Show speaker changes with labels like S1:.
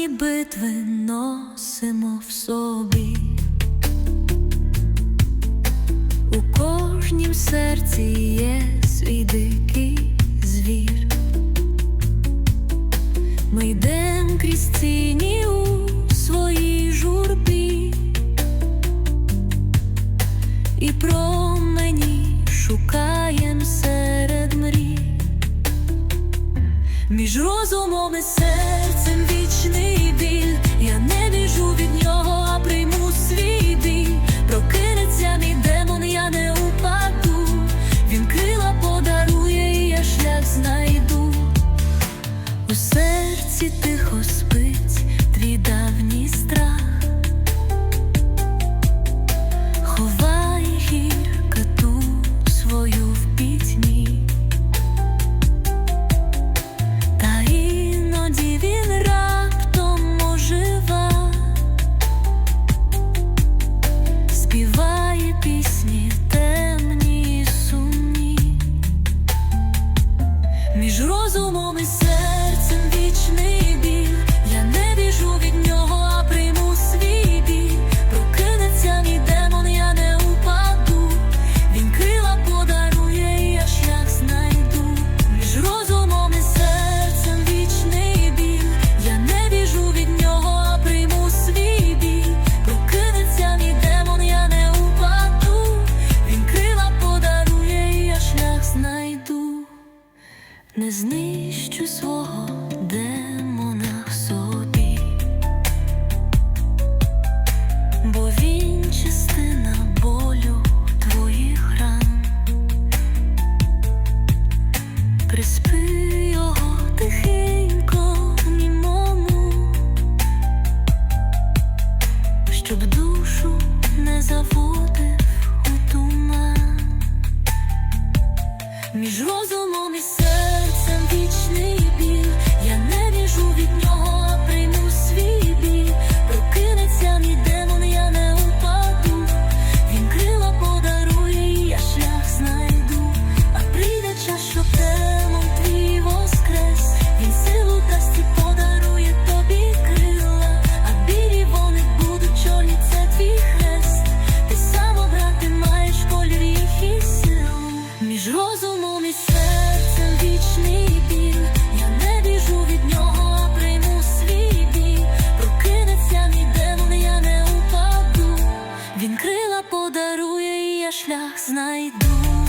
S1: Останні битви носимо в собі, у кожнім серці є свій дикий звір, ми йдемо крізь ціні у своїй журбі, і промені шукаємо серед мрій, між розумом і серцем вічний біль, я не не знищу свого демона в собі, бо він частина болю твоїх ран, приспи його тихенько німому, щоб душу не заводив у туман. Між розумом і крила подарує, і я шлях знайду.